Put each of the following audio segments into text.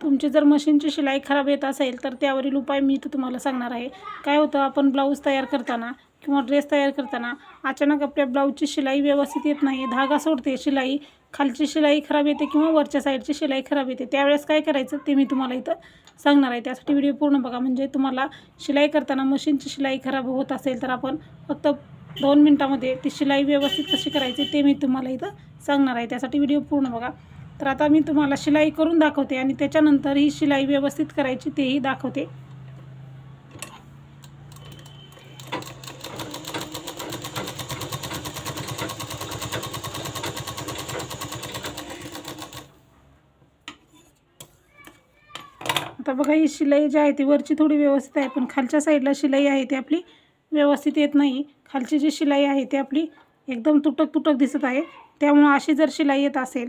तुमची जर मशीनची शिलाई खराब येत असेल तर त्यावरील उपाय मी इथं तुम्हाला सांगणार आहे. काय होतं आपण ब्लाऊज तयार करताना किंवा ड्रेस तयार करताना अचानक आपल्या ब्लाऊजची शिलाई व्यवस्थित येत नाही धागा सोडते शिलाई खालची शिलाई खराब येते किंवा वरच्या साईडची शिलाई खराब येते. त्यावेळेस काय करायचं ते मी तुम्हाला इथं सांगणार आहे. त्यासाठी व्हिडिओ पूर्ण बघा. म्हणजे तुम्हाला शिलाई करताना मशीनची शिलाई खराब होत असेल तर आपण फक्त दोन मिनटामध्ये ती शिलाई व्यवस्थित कशी करायची ते मी तुम्हाला इथं सांगणार आहे. त्यासाठी व्हिडिओ पूर्ण बघा. तर आता मी तुम्हाला शिलाई करून दाखवते आणि त्याच्यानंतर ही शिलाई व्यवस्थित करायची तेही दाखवते. आता बघा ही शिलाई जी आहे ती वरची थोडी व्यवस्थित आहे पण खालच्या साईडला शिलाई आहे ती आपली व्यवस्थित येत नाही. खालची जी शिलाई आहे ती आपली एकदम तुटक तुटक दिसत आहे. त्यामुळं अशी जर शिलाई येत असेल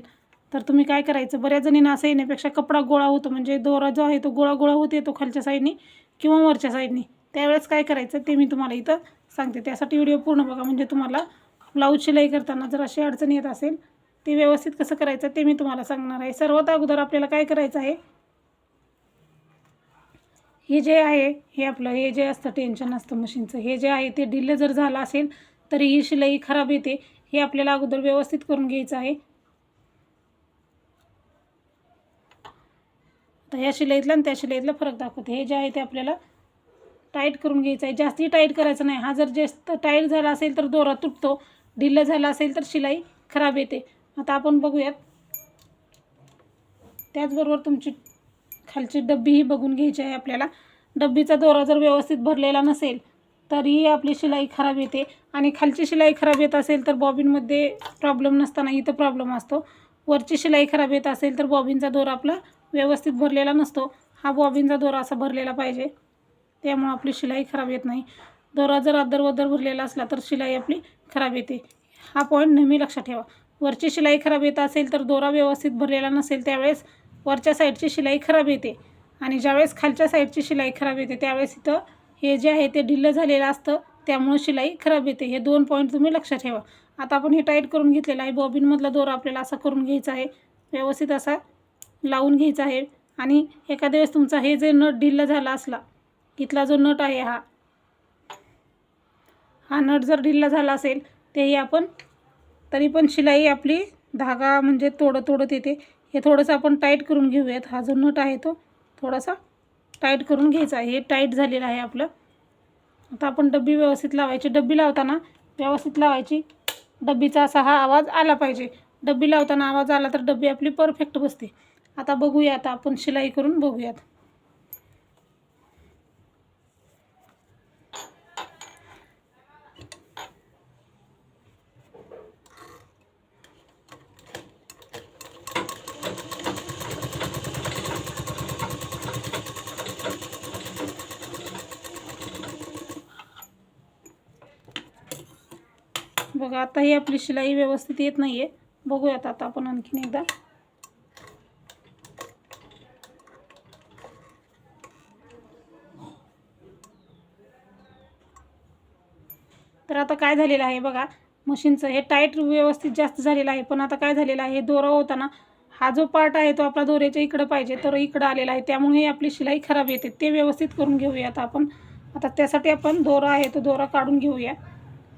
तर तुम्ही काय करायचं? बऱ्याच जणींना असं येण्यापेक्षा कपडा गोळा होतो. म्हणजे दोरा जो आहे तो गोळा गोळा होत येतो खालच्या साईडनी किंवा वरच्या साईडनी. त्यावेळेस काय करायचं ते मी तुम्हाला इथं सांगते. त्यासाठी व्हिडिओ पूर्ण बघा. म्हणजे तुम्हाला ब्लाऊज शिलाई करताना जर अशी अडचण येत असेल ते व्यवस्थित कसं करायचं ते मी तुम्हाला सांगणार आहे. सर्वात अगोदर आपल्याला काय करायचं आहे? हे जे आहे हे आपलं हे जे असतं टेन्शन असतं मशीनचं. हे जे आहे ते ढिल्लं जर झालं असेल तरी ही शिलाई खराब येते. हे आपल्याला अगोदर व्यवस्थित करून घ्यायचं आहे. तर ह्या शिलाईतला आणि त्या शिलाईतला फरक दाखवते. हे जे आहे ते आपल्याला टाईट करून घ्यायचं आहे. जास्ती टाईट करायचं नाही. हा जर जास्त टाईट झाला असेल तर दोरा तुटतो. ढिल्लं झाला असेल तर शिलाई खराब येते. आता आपण बघूयात. त्याचबरोबर तुमची खालची डब्बीही बघून घ्यायची आहे आपल्याला. डब्बीचा दोरा जर व्यवस्थित भरलेला नसेल तरीही आपली शिलाई खराब येते. आणि खालची शिलाई खराब येत असेल तर बॉबिनमध्ये प्रॉब्लेम नसताना इथं प्रॉब्लेम असतो. वरची शिलाई खराब येत असेल तर बॉबिनचा दोरा आपला व्यवस्थित भरलेला नसतो. हा बॉबिनचा दोरा असा भरलेला पाहिजे. त्यामुळं आपली शिलाई खराब येत नाही. दोरा जर अद्दरवद्दर भरलेला असला तर शिलाई आपली खराब येते. हा पॉईंट नेहमी लक्षात ठेवा. वरची शिलाई खराब येत असेल तर दोरा व्यवस्थित भरलेला नसेल त्यावेळेस वरच्या साईडची शिलाई खराब येते. आणि ज्यावेळेस खालच्या साईडची शिलाई खराब येते त्यावेळेस इथं हे जे आहे ते ढिल्लं झालेलं असतं. त्यामुळं शिलाई खराब येते. हे दोन पॉईंट तुम्ही लक्षात ठेवा. आता आपण हे टाईट करून घेतलेलं आहे. बॉबिनमधला दोरा आपल्याला असा करून घ्यायचा आहे. व्यवस्थित असा लावून घ्यायचा आहे. आणि एखाद्या वेळेस तुमचा हे जे नट ढिल्ल झाला असला इथला जो नट आहे हा हा नट जर ढिल्ला झाला असेल तेही आपण तरी पण शिलाई आपली धागा म्हणजे तोडत तोडत येते. हे थोडंसं आपण टाईट करून घेऊयात. हा जो नट आहे तो थोडासा टाईट करून घ्यायचा आहे. हे टाईट झालेलं आहे आपलं. आता आपण डब्बी व्यवस्थित लावायची. डब्बी लावताना व्यवस्थित लावायची. डब्बीचा असा हा आवाज आला पाहिजे. डब्बी लावताना आवाज आला तर डब्बी आपली परफेक्ट बसते. आता बघूया आता आपण शिलाई करून बघूयात. बघा आता ही आपली शिलाई व्यवस्थित येत नाही आहे बघूयात आता आपण आणखीन एकदा. आता काय झालेलं आहे बघा मशीनचं हे टाईट व्यवस्थित जास्त झालेलं आहे पण आता काय झालेलं आहे हे दोरा होताना हा जो पार्ट आहे तो आपला दोऱ्याच्या इकडं पाहिजे तर इकडं आलेला आहे. त्यामुळे आपली शिलाई खराब येते. ते व्यवस्थित करून घेऊया आता आपण. आता त्यासाठी आपण दोरा आहे तो दोरा काढून घेऊया.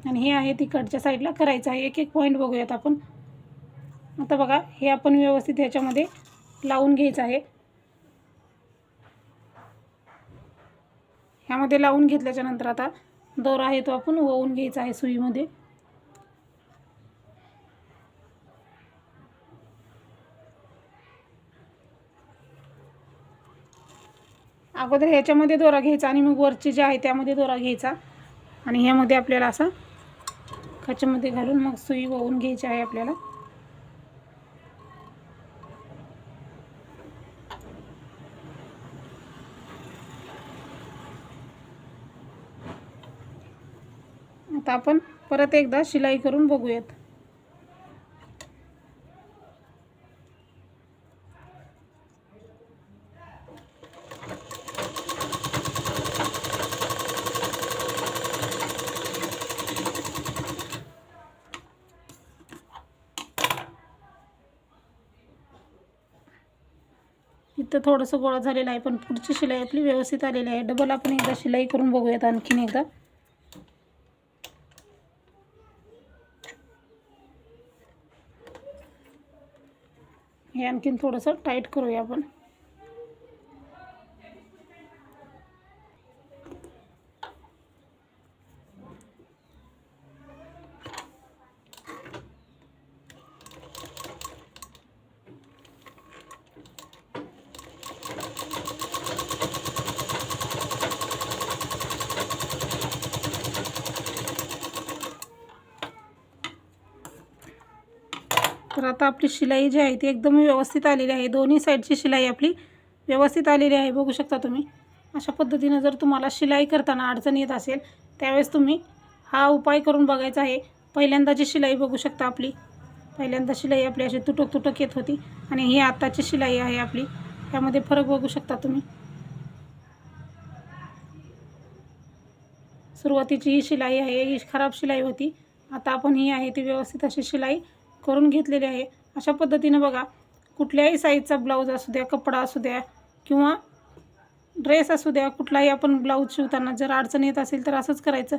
आणि हे आहे तिकडच्या साईडला करायचं आहे. एक एक पॉईंट बघूयात आपण. आता बघा हे आपण व्यवस्थित ह्याच्यामध्ये लावून घ्यायचं आहे. ह्यामध्ये लावून घेतल्याच्यानंतर आता दोरा आहे तो आपण ओवून घ्यायचा आहे सुईमध्ये. अगोदर ह्याच्यामध्ये दोरा घ्यायचा आणि मग वरचे जे आहे त्यामध्ये दोरा घ्यायचा. आणि ह्यामध्ये आपल्याला असा खाच्यामध्ये घालून मग सुई ओवून घ्यायची आहे आपल्याला. आता आपण परत एकदा शिलाई करून बघूयात. इथं थोडंसं गोळा झालेलं आहे पण पुढची शिलाई आपली व्यवस्थित आलेली आहे. डबल आपण एकदा शिलाई करून बघूयात आणखीन एकदा. हे आणखीन थोडंसं टाईट करूया आपण. तर आता आपली शिलाई जी आहे ती एकदम व्यवस्थित आलेली आहे. दोन्ही साईडची शिलाई आपली व्यवस्थित आलेली आहे. बघू शकता तुम्ही. अशा पद्धतीनं जर तुम्हाला शिलाई करताना अडचण येत असेल त्यावेळेस तुम्ही हा उपाय करून बघायचा आहे. पहिल्यांदाची शिलाई बघू शकता आपली. पहिल्यांदा शिलाई आपली अशी तुटक तुटक येत होती आणि ही आत्ताची शिलाई आहे आपली. यामध्ये फरक बघू शकता तुम्ही. सुरुवातीची ही शिलाई आहे. ही खराब शिलाई होती. आता आपण ही आहे ती व्यवस्थित अशी शिलाई करून घेतलेले आहे. अशा पद्धतीनं बघा कुठल्याही साईजचा ब्लाऊज असू द्या कपडा असू द्या किंवा ड्रेस असू द्या कुठलाही आपण ब्लाऊज शिवताना जर अडचण येत असेल तर असंच करायचं.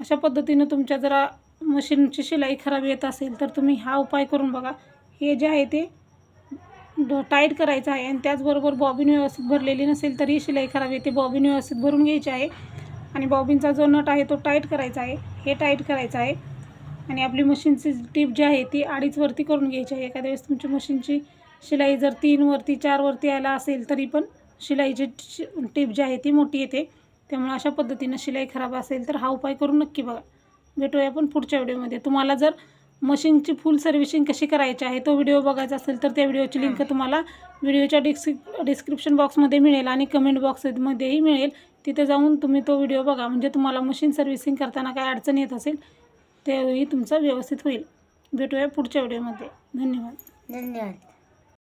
अशा पद्धतीनं तुमच्या जरा मशीनची शिलाई खराब येत असेल तर तुम्ही हा उपाय करून बघा. हे जे आहे ते ड टाईट करायचं आहे आणि त्याचबरोबर बॉबिन व्यवस्थित भरलेली नसेल तरी शिलाई खराब येते. बॉबिन व्यवस्थित भरून घ्यायची आहे आणि बॉबिनचा जो नट आहे तो टाईट करायचा आहे. हे टाईट करायचं आहे. आणि आपली मशीनची टीप जी आहे ती अडीचवरती करून घ्यायची आहे. एखाद्या वेळेस तुमची मशीनची शिलाई जर तीनवरती चारवरती यायला असेल तरी पण शिलाईची शि- टीप जी आहे ती मोठी येते. त्यामुळे अशा पद्धतीनं शिलाई खराब असेल तर हा उपाय करून नक्की बघा. भेटूया आपण पुढच्या व्हिडिओमध्ये. तुम्हाला जर मशीनची फुल सर्व्हिसिंग कशी करायची आहे तो व्हिडिओ बघायचा असेल तर त्या व्हिडिओची लिंक तुम्हाला व्हिडिओच्या डिस्क्रिप डिस्क्रिप्शन बॉक्समध्ये मिळेल आणि कमेंट बॉक्समध्येही मिळेल. तिथे जाऊन तुम्ही तो व्हिडिओ बघा. म्हणजे तुम्हाला मशीन सर्व्हिसिंग करताना काय अडचण येत असेल त्यावेळी तुमचा व्यवस्थित होईल. भेटूया पुढच्या व्हिडिओमध्ये. धन्यवाद. धन्यवाद.